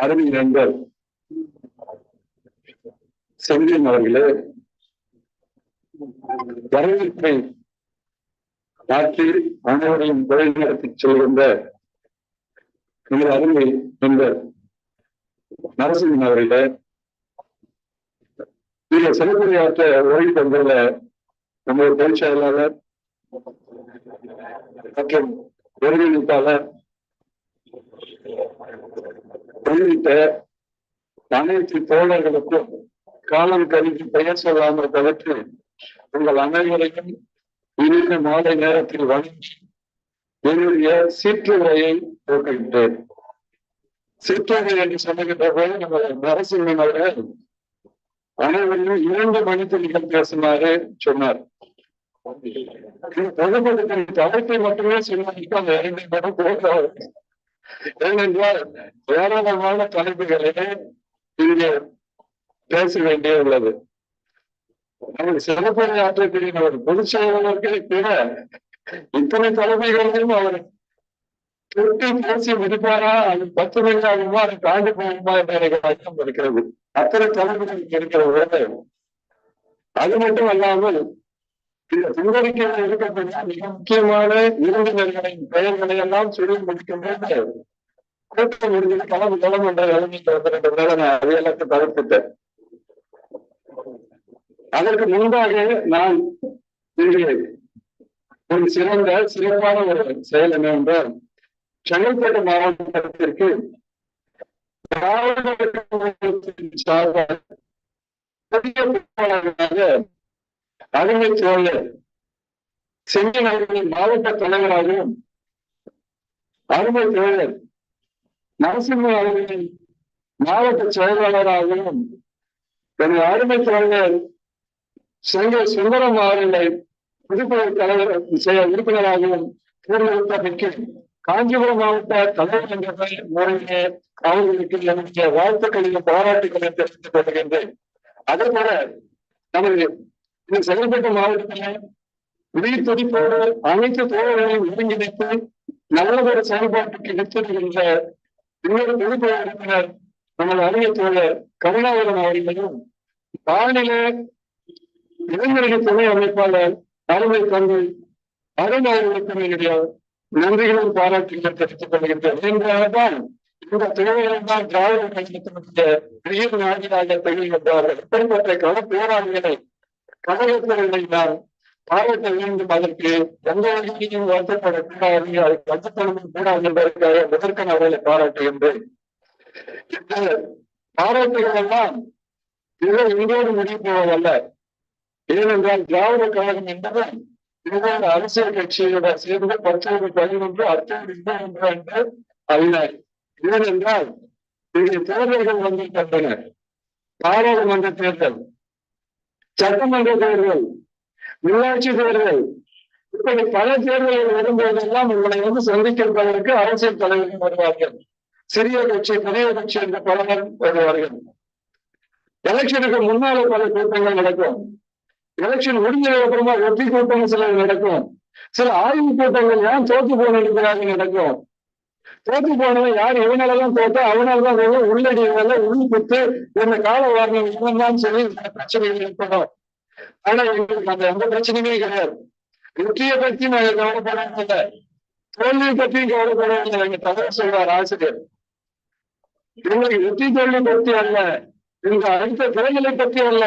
அருமை நண்பர் செந்தில் அவர்களே வரவேற்பை நாட்டில் அனைவரையும் வழிநடத்தி செல்கின்ற எங்கள் அருமை நண்பர் நரசிம்மன் அவர்களே இதில் சிறப்புரையாற்ற உரை தந்துள்ள நம்முடைய பயிற்சியாளர் மற்றும் ஒருங்கிணைப்பாளர் உள்ளிட்ட அனைத்து தோழர்களுக்கும் காலம் கருதி பெயர் சொல்லாமல் தவிர்த்து உங்கள் அனைவரையும் இனிய மாலை நேரத்தில் வணங்கி என்னுடைய சீற்றுரையை போட்டுவிட்டேன். சிற்றுரை என்று சொல்லுகின்ற போது நம்ம நரசிம்மன் அவர்கள் அனைவரையும் இரண்டு மணித்துளிகள் பேசுமாறு சொன்னார். பொதுமக்களின் தலைப்பை மட்டுமே சொன்னாங்க அந்த இரண்டு மணி போதும் ஏனென்றால் ஏராளமான தலைப்புகளிலே இங்கே பேச வேண்டிய உள்ளது. நமக்கு சிறப்புரை ஆற்றக்கூடிய ஒரு பொதுச் செயலாளர்கள் கூட இத்தனை தலைமைகளையும் அவர் திருட்டி பேசி முடிப்பாரா? அது பத்து மணி ஆகுமா? அது தாண்டி போகுமா என்ற எனக்கு அச்சம் இருக்கிறது. அத்தனை தலைமைகள் இருக்கிற போது அது மட்டும் அல்லாமல் இந்த துன்பறிக்கையில் இருக்கக்கூடிய மிக முக்கியமான விருந்தினர்களின் பெயர்களை எல்லாம் சொல்லி முடிக்கின்றது கூட்டம் முடிஞ்சது கிளம்பு கிளம்பு என்ற நிலைமைக்கு வந்திருக்கிறதால நான் அதையெல்லாம் தவிர்த்துட்டேன். அதற்கு முன்பாக நான் இங்கே ஒரு சிறந்த சிறப்பான ஒரு செயல் என்னவென்றால் செங்கல்பட்டு மாவட்டத்திற்கு சார்பாக அருமை சோழர் செங்கல் அவர்களின் மாவட்ட தலைவராகவும் அருமை சோழர் நரசிம்ம அவர்களின் மாவட்ட செயலாளராகவும் எனது அருமை தலைவர் செங்கல் சுந்தரம் அவர்களை புதுப்படை தலைவர் உறுப்பினராகவும் தேர்ந்தெடுத்தமைக்கு காஞ்சிபுரம் மாவட்ட தலைவர் என்ற முறையிலே அவர்களுக்கு என்னுடைய வாழ்த்துக்களையும் பாராட்டுகளையும் தெரிவித்துக் கொள்கின்றேன். அதே போல நமது இந்த செங்கல்பட்டு மாவட்டத்தில் உயிர் துடிப்போடு அனைத்து தோழர்களையும் ஒருங்கிணைத்து நல்லதொரு செயல்பாட்டுக்கு நிறுத்துகின்ற இன்னொரு பொதுப்ப உறுப்பினர் நமது அரிய தோழர் கருணாகரன் அவர்களும். மாநில இளைஞர்கள் துணை அமைப்பாளர் அருமை தந்தை அருண் அவர்களுக்கு என்னுடைய நன்றிகளும் பாராட்டுகளும் தெரிவித்துக் கொள்கின்றேன். என்றால்தான் இந்த துறைகளில் தான் திராவிட கழகத்தினுடைய உயிர் நாடியாக திகழ்கின்றார்கள். இப்படிப்பட்ட கள போராளிகளை கழகத்தினர்களை நாம் பாராட்ட வேண்டும் அதற்கு எந்த வகையிலும் வருத்தப்படக்கூடாது அதை கட்டுப்படுத்த கூடாது என்பதற்காக முதற்கன் அவர்களை பாராட்டுகின்றேன். இந்த பாராட்டுகள் எல்லாம் இது இங்கோடு முடிவு போவதல்ல ஏனென்றால் திராவிட கழகம் என்பது இதுதான் அரசியல் கட்சியோட சேர்ந்து பத்தொன்பது பதினொன்று அத்தோடு இன்னொன்று என்று அறிஞர் ஏனென்றால் இங்கே தேர்தல்கள் வந்திருக்கின்றன பாராளுமன்ற தேர்தல். சட்டமன்ற தேர்தல் உள்ளாட்சி தேர்தல். இப்படி பல தேர்தல்கள் வரும்போதெல்லாம் உங்களை வந்து சந்திக்கின்றதற்கு அரசியல் தலைவர்கள் வருவார்கள். சிறிய கட்சி பெரிய கட்சி என்ற பலரும் வருவார்கள். எலெக்ஷனுக்கு முன்னால பல கூட்டங்கள் நடக்கும். எலெக்ஷன் முடிஞ்சதுக்கு அப்புறமா ஒத்தி கூட்டம் சில நடக்கும். சில ஆய்வு கூட்டங்கள் ஏன் தோத்து போன நடக்கும். தோத்து போனவன் யார்? இவனாலதான் தோத்தோ அவனாலதான் வேலை உள்ளடி வேலை உள் குத்து இந்த கால வாரணம் இவன் தான் சொல்லி பிரச்சனைகள் ஏற்படும். ஆனா எங்களுக்கு அந்த எந்த பிரச்சனையுமே கிடையாது. வெற்றியை பத்தி நாங்க கவலைப்படவில்லை தோல்வியை பற்றியும் கவலைப்படவில்லை எங்க தகவல் சொல்வார் ஆசிரியர். எங்களுக்கு வெற்றி தோல்வி பத்தி அல்ல. எங்க அடுத்த திறன்களை பத்தி அல்ல.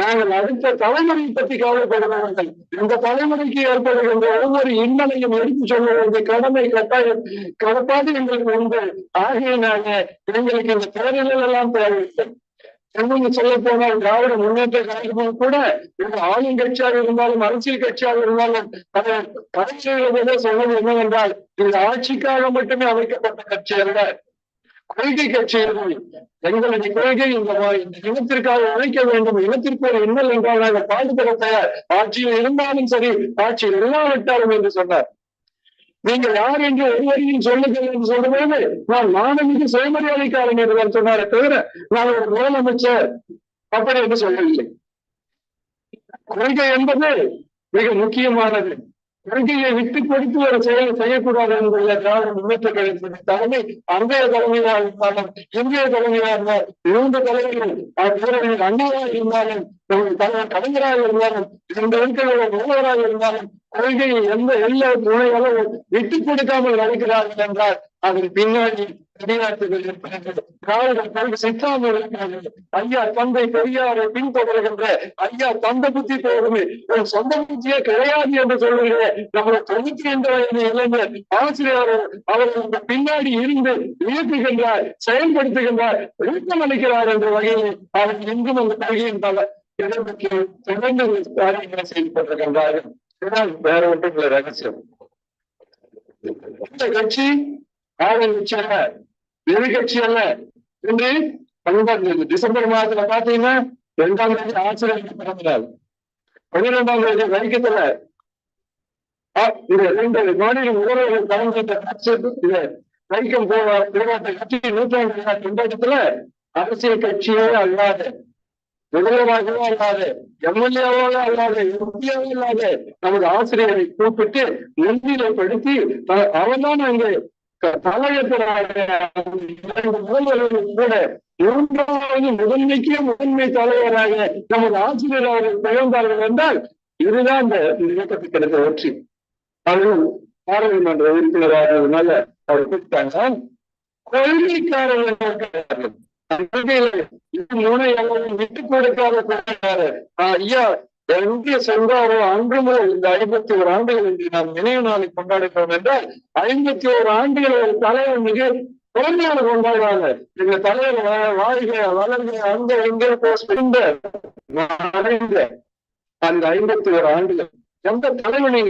நாங்கள் அடுத்த தலைமுறை பற்றி கவலைப்படுகிறவர்கள் இந்த தலைமுறைக்கு ஏற்படுகின்ற ஒவ்வொரு இன்னலையும் எடுத்து சொல்ல வேண்டிய கடமை கட்டாயம் கடப்பாடு எங்களுக்கு உண்டு. ஆகையினால எங்களுக்கு இந்த திறன்கள் எல்லாம் தேவையில்லை. இன்னொன்று சொல்ல போனால் திராவிட முன்னேற்ற கழகமும் கூட இந்த ஆளுங்கட்சியாக இருந்தாலும் அரசியல் கட்சியாக இருந்தாலும் அதை கட்சிகளே சொல்வது என்னவென்றால் இந்த ஆட்சிக்காக மட்டுமே அமைக்கப்பட்ட கட்சி அல்ல. கொள்கை கட்சியர்கள் எங்களுடைய கொள்கை இந்த இந்த இனத்திற்காக உழைக்க வேண்டும். இனத்திற்கு ஒரு இன்னல் என்றால் நாங்கள் பாடுபட தயார். ஆட்சியில் இருந்தாலும் சரி ஆட்சியில் இல்லாவிட்டாலும் என்று சொன்னார். நீங்கள் யார் என்று ஒருவரையும் சொல்லுங்கள் என்று சொல்லும்போது நான் மாணவிக்கு சுயமரியாதைக்காரன் என்று சொன்னாரே தவிர நான் ஒரு முதலமைச்சர் அப்படி என்று சொல்லவில்லை. கொள்கை என்பது மிக முக்கியமானது. கொள்கையை விட்டு கொடுத்து ஒரு செயலை செய்யக்கூடாது என்பதில் திராவிட முன்னேற்ற கழகத்தின் தலைமை அன்றைய தலைமையாக இருந்தாலும் இந்திய தலைமையாக இருந்தால் இரண்டு தலைவர்கள் வீரர்கள் இருந்தாலும் தலைவர் கலைஞராக இருந்தாலும் இரண்டு இடங்களோட முதல்வராக இருந்தாலும் கொள்கையை எந்த எல்லா முனைகளும் விட்டு கொடுக்காமல் நடக்கிறார்கள் என்றால் அதன் பின்னாடி வெளிநாட்டுகள் இருக்கிறது திராவிட கல்வி சித்தாந்தம் இருக்கிறது ஐயா தந்தை பெரியாரை பின்தொடர்கின்ற ஐயா தந்த புத்தி போதுமே ஒரு சொந்த புத்தியே கிடையாது என்று சொல்லுகிற நம்மளை தொண்ணூத்தி ரெண்டு வயது இளைஞர் ஆசிரியர் அவர்கள் பின்னாடி இருந்து இயக்குகின்றார் செயல்படுத்துகின்றார் ஊக்கம் அளிக்கிறார் என்ற வகையில் அவர் இன்றும் அந்த கொள்கையின் பல இடம்பெற்று தொடர்ந்து காரியங்களை செயல்பட்டிருக்கின்றார்கள் இதுதான் வேற ஒன்றும் ரகசியம். இந்த கட்சி ஆளும் கட்சி அல்ல எதிர்கட்சி அல்ல. என்று பன்னெண்டாம் தேதி டிசம்பர் மாதத்துல பாத்தீங்கன்னா இரண்டாம் தேதி ஆசிரியர் பிறந்தார் பன்னிரெண்டாம் தேதி வைக்கத்துல இது ரெண்டு மாநில முதல்வர்கள் கலந்து இது. வைக்கம் போவார் திருவாட்ட கட்சி நூற்றாண்டு கொண்டாட்டத்துல அரசியல் கட்சியோ அல்லாத முதல்வராகவோ அல்லாது எம்எல்ஏவோ அல்லாது எம்பியாவோ இல்லாத நமது ஆசிரியரை கூப்பிட்டு முன்னிலைப்படுத்தி அவன்தான் தான் அங்கே முதன்மைக்கே முதன்மை தலைவராக நமது ஆசிரியர் அவர்கள் திகழ்ந்தார்கள் என்றால் இதுதான் இந்த இயக்கத்துக்கு கிடைத்த வெற்றி. அவரும் பாராளுமன்ற உறுப்பினராகிறதுனால அவர் கூப்பிட்டாங்க கொள்கைக்காரர்கள் விட்டு கொடுக்காத ஐயா எங்கே சென்றாரோ அன்று முதல் இந்த ஐம்பத்தி ஒரு ஆண்டுகள் என்று நாம் நினைவு நாளை கொண்டாடுகிறோம் என்றால் ஐம்பத்தி ஒரு ஆண்டுகள் ஒரு தலைவர் மிக குழந்தையான கொண்டாடுறாங்க எங்க தலைவர் வாழ்க வளர்க அங்க எங்கே மறைந்த அந்த ஐம்பத்தி ஒரு ஆண்டுகள் எந்த தலைவனை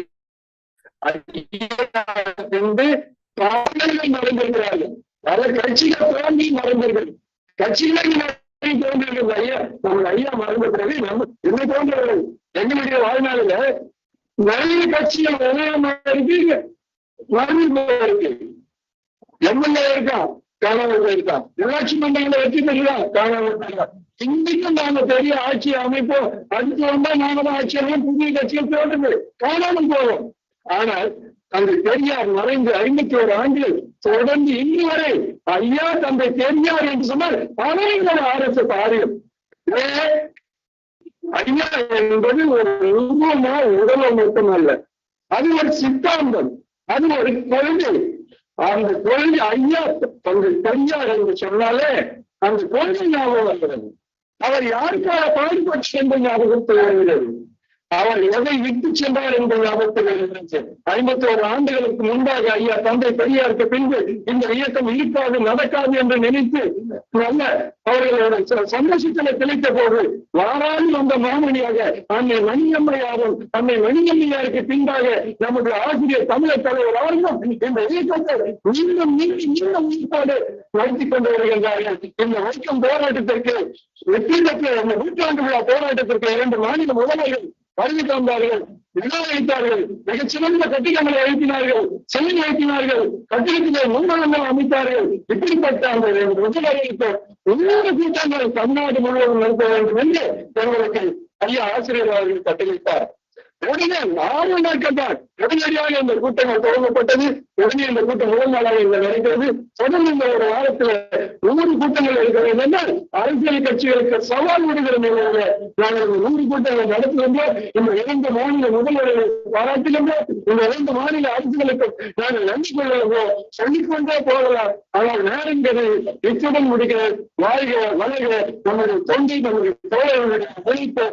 என்று மறைந்திருக்கிறார்கள். பல கட்சிகள் தோன்றி மறைந்தீர்கள் கட்சிகளை தோன்றிருக்கிறது ஐயா நம்ம ஐயா மறந்த பிறகு நம்ம என்ன தோன்றவர்கள் எங்களுடைய வாழ்நாளில நிறைய கட்சிகள் இணையமா இருக்கு மறைந்து இருக்கு. எம்எல்ஏ இருக்கான் காணாமல் போயிருக்கான் உள்ளாட்சி மன்றங்களை வெற்றி பெறலாம் காணாமல் போயிருக்கான் இன்னைக்கும் நாங்க பெரிய ஆட்சி அமைப்போம் அடுத்து வந்தா நாங்க தான் ஆட்சி அமைப்போம். புதிய கட்சிகள் தோன்றுது காணாமல் போவோம். ஆனால் தந்தை பெரியார் மறைந்து ஐம்பத்தி ஒரு ஆண்டுகள் தொடர்ந்து இன்று வரை ஐயா தந்தை பெரியார் என்று சொன்னால் பலவித அரசு ஆரியம். ஐயா என்பது ஒரு உருவமா உடலை மட்டுமல்ல. அது ஒரு சித்தாந்தம். அது ஒரு கொள்கை. அந்த கொள்கை ஐயா தந்தை பெரியார் என்று சொன்னாலே அந்த கொள்கை ஞாபகம் வருகிறது அவர் யாருக்காக பாடுபட்டு என்று ஞாபகத்தில் வருகிறது அவர் எதை விட்டு சென்றார் என்ற ஞாபகத்தில் இருந்துச்சு ஐம்பத்தி ஒரு ஆண்டுகளுக்கு முன்பாக ஐயா தந்தை பெரியாருக்கு பின்பு இந்த இயக்கம் இருக்காது நடக்காது என்று நினைத்து நல்ல அவர்களோட சந்தோஷத்தில திளைத்த போது வாராது வந்த மாமணியாக அன்னை மணியம்மையாரும் அன்னை மணியம்மையாருக்கு பின்பாக நமது ஆசிரியர் தமிழர் தலைவர் அவர்களும் இந்த இயக்கத்தை மீண்டும் மீண்டும் மீண்டும் உயிர்ப்பாடு நடத்தி கொண்டு வருகின்றார்கள் இந்த வைக்கம் போராட்டத்திற்கு வெற்றி பெற்ற இந்த நூற்றாண்டு விழா போராட்டத்திற்கு இரண்டு மாநில முதல்வர்கள் வருகை தந்தார்கள் விழா வைத்தார்கள் மிகச்சிறந்த கட்டிடங்களை எழுப்பினார்கள் செல்வி எழுப்பினார்கள் கட்டிடத்திலே முன்மலங்கள் அமைத்தார்கள். இப்படிப்பட்ட அந்த முதல்வர்களுக்கு ஒவ்வொரு கூட்டங்கள் தமிழ்நாடு முழுவதும் நடத்த வேண்டும் என்று எங்களுக்கு ஐயா ஆசிரியர் அவர்கள் கட்டளையிட்டார். உடனே நாலு நாட்கள் தான் உடனடியாக இந்த கூட்டங்கள் தொடங்கப்பட்டது. உடனே இந்த கூட்டம் முதல் நாளாக இந்த நடைபெறுது. தொடர்ந்து இந்த ஒரு வாரத்துல நூறு கூட்டங்கள் இருக்கிறது என்றால் அரசியல் கட்சிகளுக்கு சவால் விடுகிற நிலையில நாங்கள் நூறு கூட்டங்களை நடத்துகின்றோம் இந்த இரண்டு மாநில முதல்வர்களை பாராட்டுகின்றோம் இந்த இரண்டு மாநில அரசுகளுக்கு நாங்கள் நன்றி கொள்ளுகிறோம் சொல்லிக்கொண்டே போகலாம். ஆனால் நேரங்கிறது இத்துடன் முடிக்கிற வாழ்க வளர்க. நமது தொண்டை நமது தோழர்களுடைய ஒழிப்பு